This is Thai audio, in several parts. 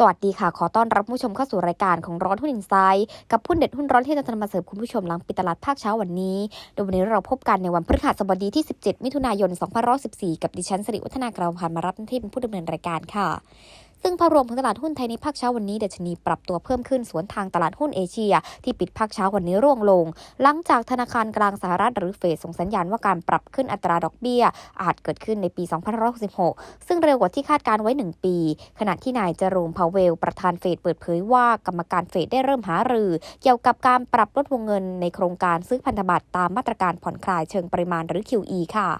สวัสดีค่ะ ขอต้อนรับผู้ชมเข้าสู่รายการของร้อนหุ้นอินไซด์กับหุ้นเด็ดหุ้นร้อนที่จะนำมาเสิร์ฟคุณผู้ชมหลังปิดตลาดภาคเช้าวันนี้ โดยวันนี้เราพบกันในวันพฤหัสบดีที่ 17 มิถุนายน 2514 กับดิฉันสิริวัฒนากราวพันธ์มารับหน้าที่เป็นผู้ดำเนินรายการค่ะ ซึ่งภาพรวมของตลาดหุ้นไทยในภาคเช้าวันนี้ดัชนีปรับตัวเพิ่มขึ้นสวนทางตลาดหุ้นเอเชีย ที่ปิดภาคเช้าวันนี้ร่วงลง หลังจากธนาคารกลางสหรัฐหรือเฟดส่งสัญญาณว่าการปรับขึ้นอัตราดอกเบี้ย อาจเกิดขึ้นในปี 2566 ซึ่งเร็วกว่าที่คาดการไว้ 1 ปี ขณะที่นายเจอรูมพาวเวล ประธานเฟดเปิดเผยว่ากรรมการเฟดได้เริ่มหารือ เกี่ยวกับการปรับลดวงเงินในโครงการซื้อพันธบัตรตามมาตรการผ่อนคลายเชิงปริมาณหรือ QE ค่ะ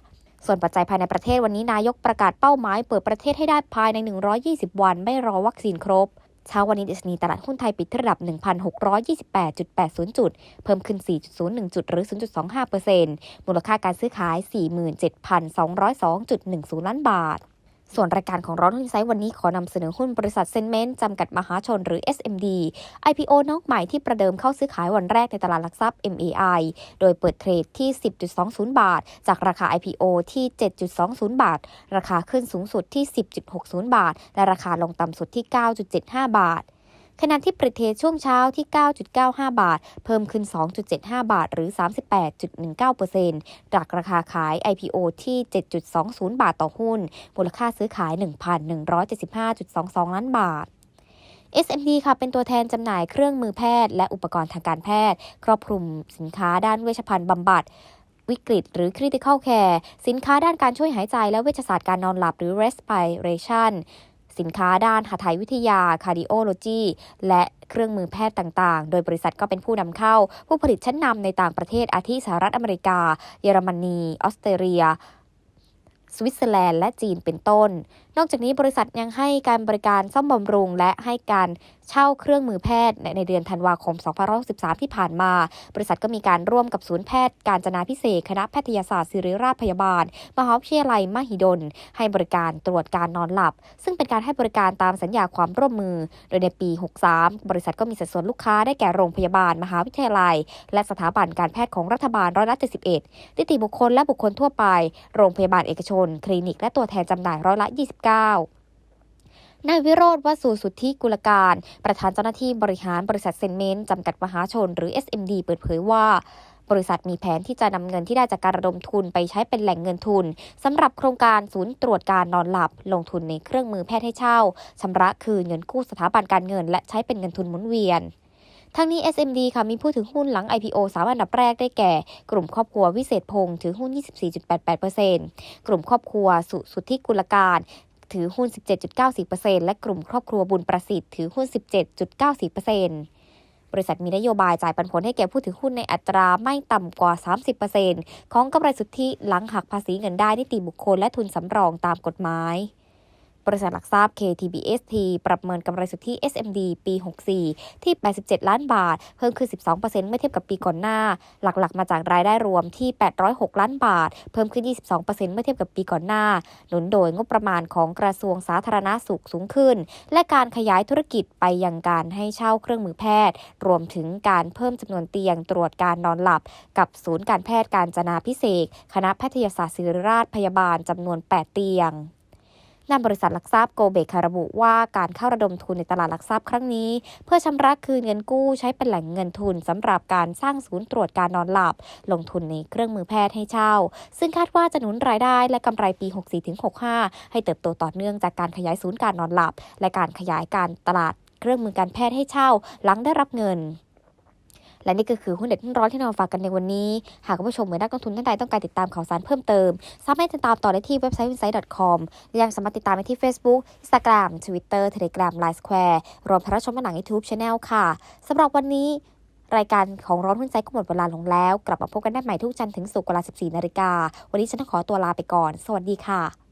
ส่วนปัจจัยภายในประเทศวันนี้นายกประกาศเป้าหมายเปิดประเทศให้ได้ภายใน 120 วัน ไม่รอวัคซีนครบเช้าวันนี้ดัชนีตลาดหุ้นไทยปิดที่ระดับ 1,628.80 จุด เพิ่มขึ้น 4.01 จุดหรือ 0.25%มูลค่าการซื้อขาย 47,202.10 ล้านบาท ส่วนรายการของร้อนหุ้นไซต์วันนี้ขอนำเสนอหุ้นบริษัทเซนเมนต์จำกัดมหาชนหรือ SMD IPO น้องใหม่ที่ประเดิมเข้าซื้อขายวันแรกในตลาดหลักทรัพย์ MAI โดยเปิดเทรดที่ 10.20 บาท จากราคา IPO ที่ 7.20 บาท ราคาขึ้นสูงสุดที่ 10.60 บาท และราคาลงต่ำสุดที่ 9.75 บาท ขณะที่ปริเทศช่วงเช้าที่ 9.95 บาท เพิ่มขึ้น 2.75 บาท หรือ 38.19%จากราคาขาย IPO ที่ 7.20 บาทต่อหุ้น มูลค่าซื้อขาย 1,175.22 ล้านบาท SMD ค่ะเป็นตัวแทนจำหน่ายเครื่องมือแพทย์ และอุปกรณ์ทางการแพทย์ ครอบคลุมสินค้าด้านเวชภัณฑ์บำบัดวิกฤตหรือ Critical Care สินค้าด้านการช่วยหายใจและเวชศาสตร์การนอนหลับหรือ Respiration สินค้าด้านหทัยวิทยา คาดิโอโลจีและเครื่องมือแพทย์ต่างๆ โดยบริษัทก็เป็นผู้นำเข้า ผู้ผลิตชั้นนำในต่างประเทศอาทิสหรัฐอเมริกา เยอรมนี ออสเตรเลีย สวิตเซอร์แลนด์ และจีนเป็นต้น นอกจากนี้บริษัทยังให้การบริการซ่อมบำรุง และให้การเช่าเครื่องมือแพทย์ในเดือนธันวาคม 2563 ที่ผ่านมา บริษัทก็มีการร่วมกับศูนย์แพทย์ การจนาพิเศษ คณะแพทยศาสตร์ศิริราชพยาบาล มหาวิทยาลัยมหิดล ให้บริการตรวจการนอนหลับ ซึ่งเป็นการให้บริการตามสัญญาความร่วมมือ โดยในปี 63 บริษัทก็มีสัดส่วนลูกค้าได้แก่โรงพยาบาล มหาวิทยาลัย และสถาบันการแพทย์ของรัฐบาลร้อยละ71นิติบุคคลและบุคคลทั่วไป โรงพยาบาลเอกชน คลินิก และตัวแทนจำหน่ายร้อยละ29นายวิโรธวสูสุทธิกุลการ ประธานเจ้าหน้าที่บริหารบริษัทเซนเมนต์จำกัดมหาชน หรือ SMD เปิดเผยว่าบริษัทมีแผนที่จะนำเงินที่ได้จากการระดมทุนไปใช้เป็นแหล่งเงินทุนสำหรับโครงการศูนย์ตรวจการนอนหลับ ลงทุนในเครื่องมือแพทย์ให้เช่าชำระคืนเงินกู้สถาบันการเงิน และใช้เป็นเงินทุนหมุนเวียน ทั้งนี้ SMD ค่ะมีผู้ถือหุ้นหลัง IPO สามอันดับแรกได้แก่ กลุ่มครอบครัววิเศษพงศ์ถือหุ้น 24.88%กลุ่มครอบครัวสุสุทธิกุลการ ถือหุ้น 17.94%และกลุ่มครอบครัวบุญประสิทธิ์ถือหุ้น 17.94%บริษัทมีนโยบายจ่ายปันผลให้แก่ผู้ถือหุ้นในอัตราไม่ต่ำกว่า 30%ของกำไรสุทธิหลังหักภาษีเงินได้นิติบุคคลและทุนสำรองตามกฎหมาย บริษัทหลักทรัพย์ KTBST ปรับเมินกำไรสุทธิ SMD ปี 64 ที่ 87 ล้านบาท เพิ่มขึ้น 12%เมื่อเทียบกับปีก่อนหน้า หลักๆ มาจากรายได้รวมที่ 806 ล้านบาท เพิ่มขึ้น 22%เมื่อเทียบกับปีก่อนหน้า หนุนโดยงบประมาณของกระทรวงสาธารณาสุขสูงขึ้น และการขยายธุรกิจไปยังการให้เช่าเครื่องมือแพทย์ รวมถึงการเพิ่มจำนวนเตียงตรวจการนอนหลับ กับศูนย์การแพทย์การจนาพิเศษ คณะแพทยศาสตร์ศิริราชพยาบาลจำนวน 8 เตียง นำบริษัทหลักทรัพย์โกเบกระบุว่าการเข้าระดมทุนในตลาดหลักทรัพย์ครั้งนี้ เพื่อชำระคืนเงินกู้ใช้เป็นแหล่งเงินทุนสำหรับการสร้างศูนย์ตรวจการนอนหลับ ลงทุนในเครื่องมือแพทย์ให้เช่า ซึ่งคาดว่าจะหนุนรายได้และกำไรปี 64-65 ให้เติบโตต่อเนื่องจากการขยายศูนย์การนอนหลับ และการขยายการตลาดเครื่องมือการแพทย์ให้เช่า หลังได้รับเงิน และนี่ก็คือหุ้นเด็ดหุ้นร้อนที่นำมาฝากกันในวันนี้ หากคุณผู้ชมเหมือนนักลงทุนท่านใดต้องการติดตามข่าวสารเพิ่มเติม สามารถติดตามต่อได้ที่เว็บไซต์ insight.com และยังสามารถติดตามได้ที่ Facebook Instagram Twitter Telegram Line Square รวมทั้งรับชมผ่านหนัง YouTube Channel ค่ะสำหรับวันนี้ รายการของร้อนหุ้นใจก็หมดเวลาลงแล้ว กลับมาพบกันได้ใหม่ทุกจันทร์ถึงศุกร์เวลา 14 นาฬิกา วันนี้ฉันต้องขอตัวลาไปก่อน สวัสดีค่ะ